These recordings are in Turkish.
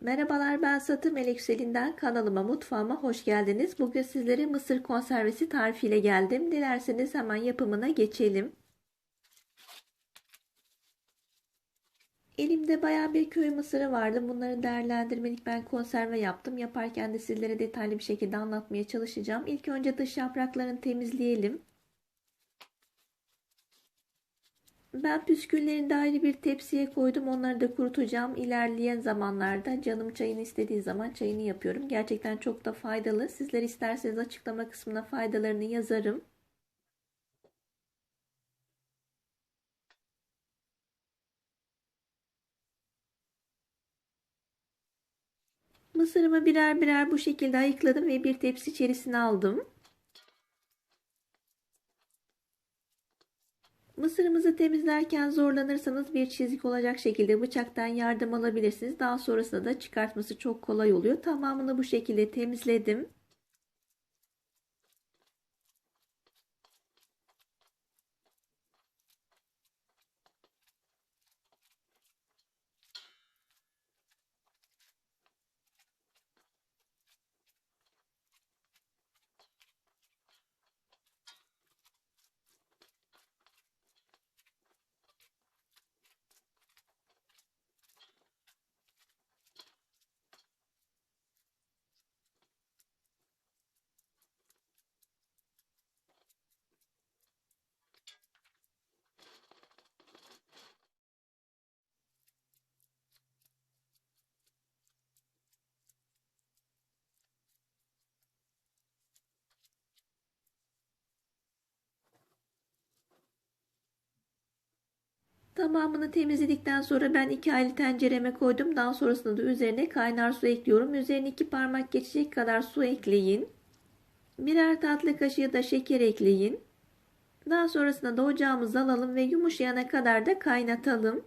Merhabalar ben Satı Melek Yükselinden kanalıma mutfağıma hoş geldiniz. Bugün sizlere mısır konservesi tarifiyle geldim. Dilerseniz hemen yapımına geçelim. Elimde baya bir köy mısırı vardı. Bunları değerlendirmelik ben konserve yaptım. Yaparken de sizlere detaylı bir şekilde anlatmaya çalışacağım. İlk önce dış yapraklarını temizleyelim. Ben püsküllerini de ayrı bir tepsiye koydum. Onları da kurutacağım. İlerleyen zamanlarda canım çayını istediği zaman çayını yapıyorum. Gerçekten çok da faydalı. Sizler isterseniz açıklama kısmına faydalarını yazarım. Mısırımı birer birer bu şekilde ayıkladım ve bir tepsi içerisine aldım. Mısırımızı temizlerken zorlanırsanız bir çizik olacak şekilde bıçaktan yardım alabilirsiniz. Daha sonrasında da çıkartması çok kolay oluyor. Tamamını bu şekilde temizledim. Tamamını temizledikten sonra ben iki ayrı tencereme koydum. Daha sonrasında da üzerine kaynar su ekliyorum. Üzerine iki parmak geçecek kadar su ekleyin. Birer tatlı kaşığı da şeker ekleyin. Daha sonrasında da ocağımızı alalım ve yumuşayana kadar da kaynatalım.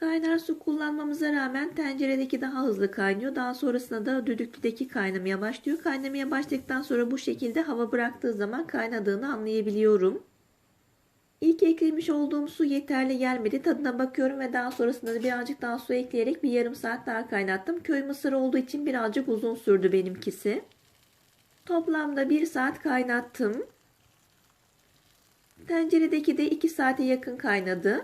Kaynar su kullanmamıza rağmen tenceredeki daha hızlı kaynıyor. Daha sonrasında da düdüklüdeki kaynamaya başlıyor. Kaynamaya başladıktan sonra bu şekilde hava bıraktığı zaman kaynadığını anlayabiliyorum. İlk eklemiş olduğum su yeterli gelmedi. Tadına bakıyorum ve daha sonrasında da birazcık daha su ekleyerek bir yarım saat daha kaynattım. Köy mısırı olduğu için birazcık uzun sürdü benimkisi. Toplamda bir saat kaynattım. Tenceredeki de 2 saate yakın kaynadı.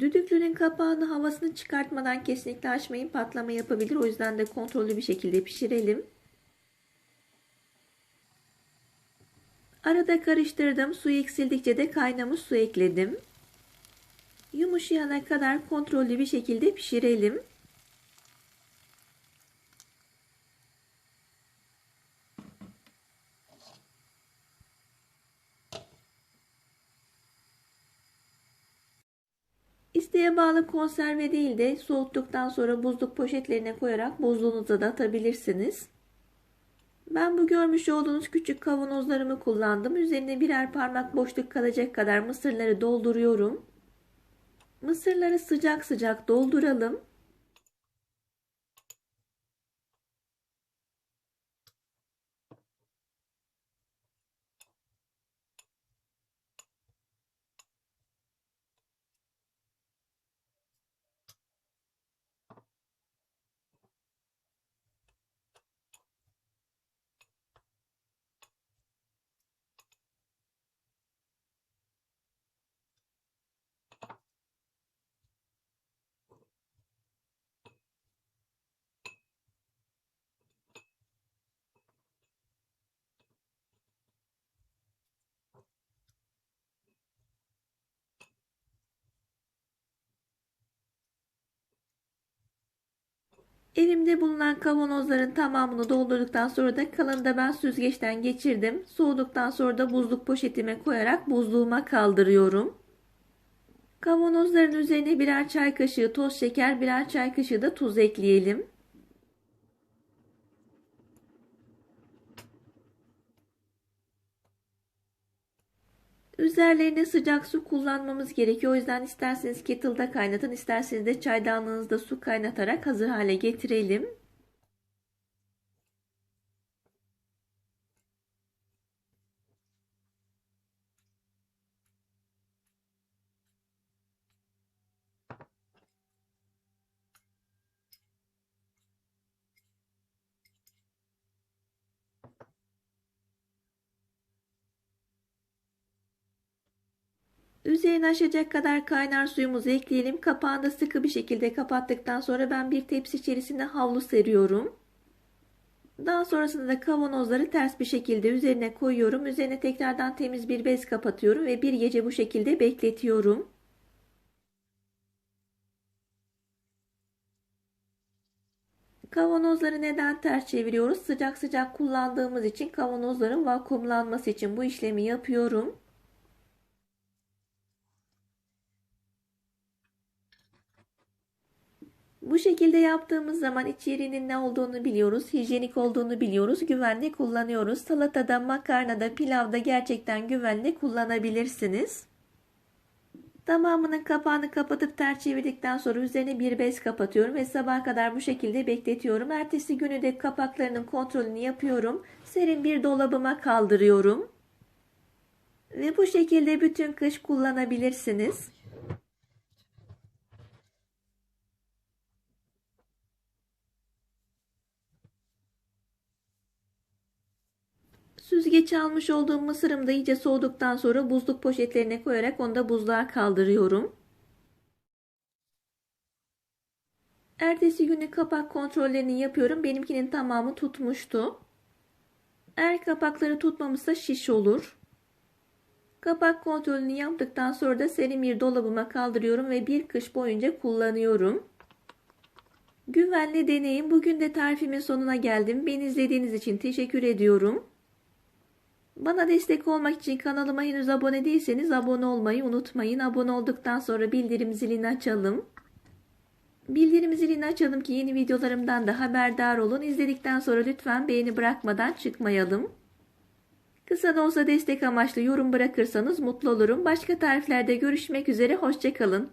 Düdüklünün kapağını havasını çıkartmadan kesinlikle açmayın. Patlama yapabilir. O yüzden de kontrollü bir şekilde pişirelim. Arada karıştırdım. Suyu eksildikçe de kaynamış su ekledim. Yumuşayana kadar kontrollü bir şekilde pişirelim. İsteğe bağlı konserve değil de soğuttuktan sonra buzluk poşetlerine koyarak buzluğunuza da atabilirsiniz. Ben bu görmüş olduğunuz küçük kavanozlarımı kullandım. Üzerine birer parmak boşluk kalacak kadar mısırları dolduruyorum. Mısırları sıcak sıcak dolduralım. Elimde bulunan kavanozların tamamını doldurduktan sonra da kalanı da ben süzgeçten geçirdim. Soğuduktan sonra da buzluk poşetime koyarak buzluğuma kaldırıyorum. Kavanozların üzerine birer çay kaşığı toz şeker, birer çay kaşığı da tuz ekleyelim. Üzerlerine sıcak su kullanmamız gerekiyor. O yüzden isterseniz kettle'da kaynatın, isterseniz de çaydanlığınızda su kaynatarak hazır hale getirelim. Üzerine aşacak kadar kaynar suyumuzu ekleyelim. Kapağını da sıkı bir şekilde kapattıktan sonra ben bir tepsi içerisine havlu seriyorum. Daha sonrasında da kavanozları ters bir şekilde üzerine koyuyorum. Üzerine tekrardan temiz bir bez kapatıyorum ve bir gece bu şekilde bekletiyorum. Kavanozları neden ters çeviriyoruz? Sıcak sıcak kullandığımız için kavanozların vakumlanması için bu işlemi yapıyorum. Bu şekilde yaptığımız zaman içeriğinin ne olduğunu biliyoruz, hijyenik olduğunu biliyoruz, güvenli kullanıyoruz. Salatada, makarnada, pilavda gerçekten güvenli kullanabilirsiniz. Tamamının kapağını kapatıp ters çevirdikten sonra üzerine bir bez kapatıyorum ve sabah kadar bu şekilde bekletiyorum. Ertesi günü de kapaklarının kontrolünü yapıyorum. Serin bir dolabıma kaldırıyorum. Ve bu şekilde bütün kış kullanabilirsiniz. Süzgeç almış olduğum mısırım da iyice soğuduktan sonra buzluk poşetlerine koyarak onu da buzluğa kaldırıyorum. Ertesi günü kapak kontrollerini yapıyorum. Benimkinin tamamı tutmuştu. Eğer kapakları tutmamışsa şiş olur. Kapak kontrolünü yaptıktan sonra da serin bir dolabıma kaldırıyorum ve bir kış boyunca kullanıyorum. Güvenli deneyim. Bugün de tarifimin sonuna geldim. Beni izlediğiniz için teşekkür ediyorum. Bana destek olmak için kanalıma henüz abone değilseniz abone olmayı unutmayın. Abone olduktan sonra bildirim zilini açalım. Bildirim zilini açalım ki yeni videolarımdan da haberdar olun. İzledikten sonra lütfen beğeni bırakmadan çıkmayalım. Kısa da olsa destek amaçlı yorum bırakırsanız mutlu olurum. Başka tariflerde görüşmek üzere. Hoşçakalın.